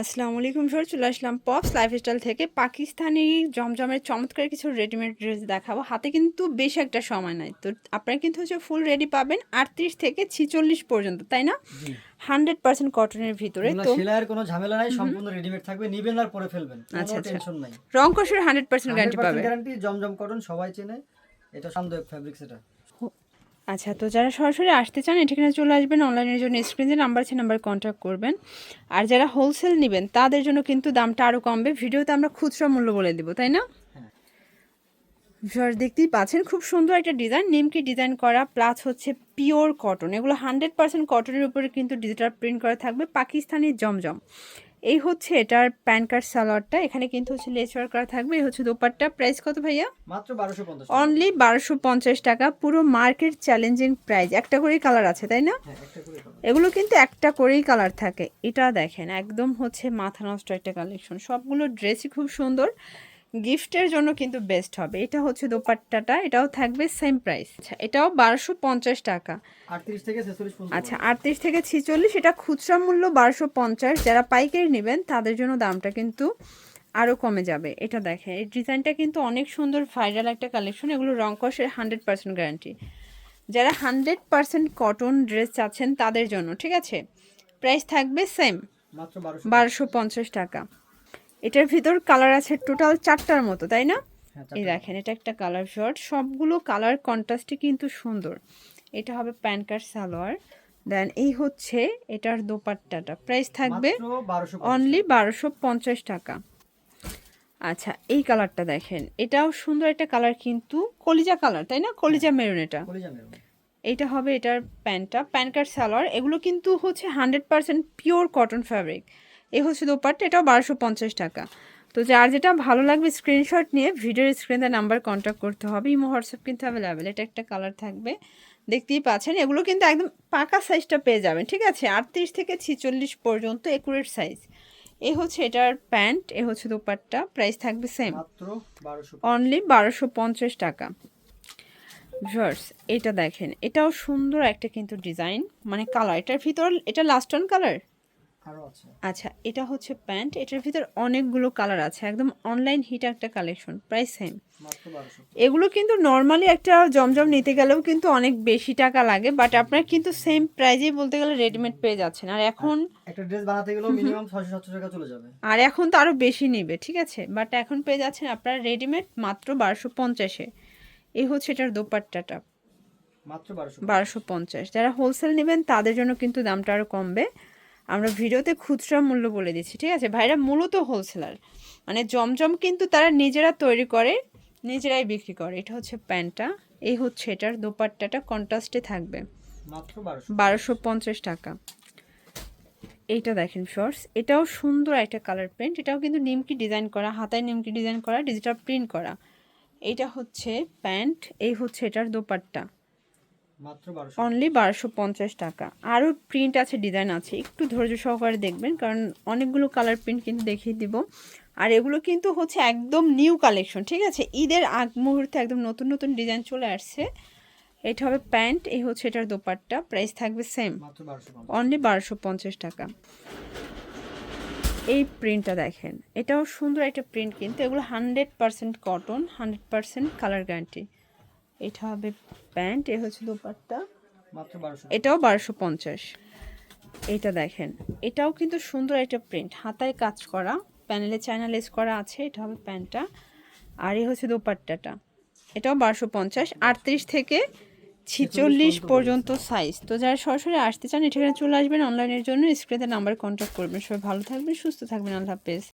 আসসালামু আলাইকুম স্যার চলে আসলাম পপস লাইফস্টাইল থেকে। পাকিস্তানি জমজমের চমৎকার কিছু রেডিমেড ড্রেস দেখাবো। হাতে কিন্তু বেশ একটা সময় নাই। তো আপনারা কিন্তু হচ্ছে ফুল রেডি পাবেন আটত্রিশ থেকে ছিচল্লিশ পর্যন্ত তাই না? হান্ড্রেড পার্সেন্ট কটনের ভিতরে। তো সেলাইয়ের কোনো ঝামেলা নাই সম্পূর্ণ রেডিমেড থাকবে। নিবেন আর পরে ফেলবেন আচ্ছা, আচ্ছা। টেনশন নাই। রং কষের হান্ড্রেড পার্সেন্ট গ্যারান্টি পাবে। গ্যারান্টি জমজম কটন সবাই চেনে। এটা সান্দোক ফ্যাব্রিক্স এটা আচ্ছা তো যারা সরাসরি আসতে চান এখানে চলে আসবেন অনলাইনের জন্য স্ক্রিনে নাম্বার আছে নাম্বার কন্ট্যাক্ট করবেন। আর যারা হোলসেল নেবেন তাদের জন্য কিন্তু দামটা আরও কমবে। ভিডিওতে আমরা খুচরা মূল্য বলে দিব তাই না? হ্যাঁ। ভিউয়ার্স দেখতেই পাচ্ছেন খুব সুন্দর একটা ডিজাইন নিমকি ডিজাইন করা প্লাস হচ্ছে পিওর কটন এগুলো হান্ড্রেড পার্সেন্ট কটনের উপরে কিন্তু ডিজিটাল প্রিন্ট করা থাকবে পাকিস্তানি জমজম। এই হচ্ছে এটার প্যান কার্ড সালোয়ারটা এখানে কিন্তু হচ্ছে লেস ওয়ার্ক করা থাকবে। এই হচ্ছে দোপাট্টা। প্রাইস কত ভাইয়া? মাত্র বারোশো পঞ্চাশ অনলি বারোশো পঞ্চাশ টাকা। পুরো মার্কেট চ্যালেঞ্জিং প্রাইস একটা করেই কালার আছে তাই না? হ্যাঁ। এগুলো কিন্তু একটা করেই কালার থাকে। এটা দেখেন একদম হচ্ছে মাথা নষ্ট একটা কালেকশন সবগুলো ড্রেসই খুব সুন্দর। গিফটের জন্য কিন্তু বেস্ট হবে। এটা হচ্ছে দোপাট্টাটা এটাও থাকবে সেম প্রাইস আচ্ছা এটাও বারোশো পঞ্চাশ টাকা। আচ্ছা আটত্রিশ থেকে ছিচল্লিশ এটা খুচরা মূল্য বারোশো পঞ্চাশ। যারা পাইকারি নেবেন তাদের জন্য দামটা কিন্তু আরও কমে যাবে। এটা দেখেন এই ডিজাইনটা কিন্তু অনেক সুন্দর ভাইরাল একটা কালেকশন এগুলো রং কষের হান্ড্রেড পার্সেন্ট গ্যারান্টি যারা হান্ড্রেড পার্সেন্ট কটন ড্রেস চাচ্ছেন তাদের জন্য ঠিক আছে? প্রাইস থাকবে সেম বারোশো পঞ্চাশ টাকা। এটার ভিতর কালার আছে টোটাল চারটার মতো তাই না? হ্যাঁ এই দেখেন এটা একটা কালার শর্ট সবগুলো কালার কন্ট্রাস্টে কিন্তু সুন্দর। এটা হবে প্যান কার্ড সালোয়ার। দেন এই হচ্ছে এটার দোপাট্টাটা। প্রাইস থাকবে অনলি বারোশো পঞ্চাশ। টাকা। আচ্ছা এই কালারটা দেখেন। এটাও সুন্দর একটা কালার কিন্তু কলিজা কালার তাই না? কলিজা মেরুন এটা। এইটা হবে এটার প্যান্টটা প্যান কার্ড সালোয়ার এগুলো কিন্তু হচ্ছে hundred percent pure cotton fabric এই হচ্ছে দোপাট্টা এটাও বারোশো পঞ্চাশ টাকা। তো যার যেটা ভালো লাগবে স্ক্রিনশট নিয়ে ভিডিওর স্ক্রিনে নাম্বার কন্ট্যাক্ট করতে হবে। ইমো হোয়াটসঅ্যাপ কিন্তু অ্যাভেলেবেল এটা একটা কালার থাকবে। দেখতেই পাচ্ছেন এগুলো কিন্তু একদম পাকা সাইজটা পেয়ে যাবেন ঠিক আছে? আটত্রিশ থেকে ছিচল্লিশ পর্যন্ত একুরেট সাইজ এ হচ্ছে এটার প্যান্ট এ হচ্ছে দোপাট্টা প্রাইস থাকবে সেম অনলি বারোশো পঞ্চাশ। টাকা। ভিউয়ার্স এটা দেখেন এটাও সুন্দর একটা কিন্তু ডিজাইন মানে কালার এটার ভিতর এটা লাস্ট অন কালার আচ্ছা এটা হচ্ছে প্যান্ট। এটার ভিতর অনেকগুলো কালার আছে। একদম অনলাইন হিট একটা কালেকশন প্রাইস সেম এগুলো কিন্তু নর্মালি একটা জমজম নিতে গেলেও কিন্তু অনেক বেশি টাকা লাগে বাট আপনারা কিন্তু সেম প্রাইজেই বলতে গেলে রেডিমেড পেয়ে যাচ্ছেন। আর এখন একটা ড্রেস বানাতে গেলেও মিনিমাম ছয়শো সাতশো টাকা চলে যাবে। আর এখন তো আরও বেশি নেবে ঠিক আছে? বাট এখন পেয়ে যাচ্ছেন আপনারা রেডিমেড মাত্র বারোশো পঞ্চাশে। এই হচ্ছে এটার দোপাট্টাটা। মাত্র বারোশো বারোশো পঞ্চাশ। যারা হোলসেল নেবেন তাদের জন্য কিন্তু দামটা আরও কমবে। আমরা ভিডিওতে খুচরা মূল্য বলে দিচ্ছি ঠিক আছে? ভাইরা মূলত হোলসেলার মানে জমজম কিন্তু তারা নিজেরা তৈরি করে নিজেরাই বিক্রি করে। এটা হচ্ছে প্যান্টটা এই হচ্ছে এটার দোপাট্টাটা কন্ট্রাস্টে থাকবে। বারোশো পঞ্চাশ। টাকা। এইটা দেখেন শর্টস এটাও সুন্দর একটা কালার প্রিন্ট এটাও কিন্তু নিমকি ডিজাইন করা হাতায় নিমকি ডিজাইন করা ডিজিটাল প্রিন্ট করা। এইটা হচ্ছে প্যান্ট এই হচ্ছে এটার দোপাট্টা। অনলি বারোশো। পঞ্চাশ টাকা। আরও প্রিন্ট আছে ডিজাইন আছে। একটু ধৈর্য সহকারে দেখবেন কারণ অনেকগুলো কালার প্রিন্ট কিন্তু দেখিয়ে দিব। আর এগুলো কিন্তু হচ্ছে একদম নিউ কালেকশন ঠিক আছে? ঈদের আগ মুহূর্তে একদম নতুন নতুন ডিজাইন চলে আসছে। এটা হবে প্যান্ট এই হচ্ছে এটার দোপাট্টা। প্রাইস থাকবে সেম অনলি বারোশো পঞ্চাশ। টাকা। এই প্রিন্টটা দেখেন। এটাও সুন্দর একটা প্রিন্ট কিন্তু। এগুলো hundred percent cotton hundred percent colour guarantee এটা হবে প্যান্ট এ হচ্ছে দোপাট্টা। এটাও বারোশো পঞ্চাশ। এটা দেখেন এটাও কিন্তু সুন্দর একটা প্রিন্ট। হাতায় কাজ করা প্যানেলে চায়না লেস করা আছে এটা হবে প্যান্টটা। আর এই হচ্ছে দোপাট্টাটা। এটাও বারোশো পঞ্চাশ আটত্রিশ থেকে ছিচল্লিশ পর্যন্ত সাইজ তো যারা সরাসরি আসতে চান এখানে চলে আসবেন অনলাইনের জন্য। স্ক্রিনে নাম্বার কন্ট্যাক্ট করবেন। সবাই ভালো থাকবেন সুস্থ থাকবেন। আল্লাহ হাফেজ।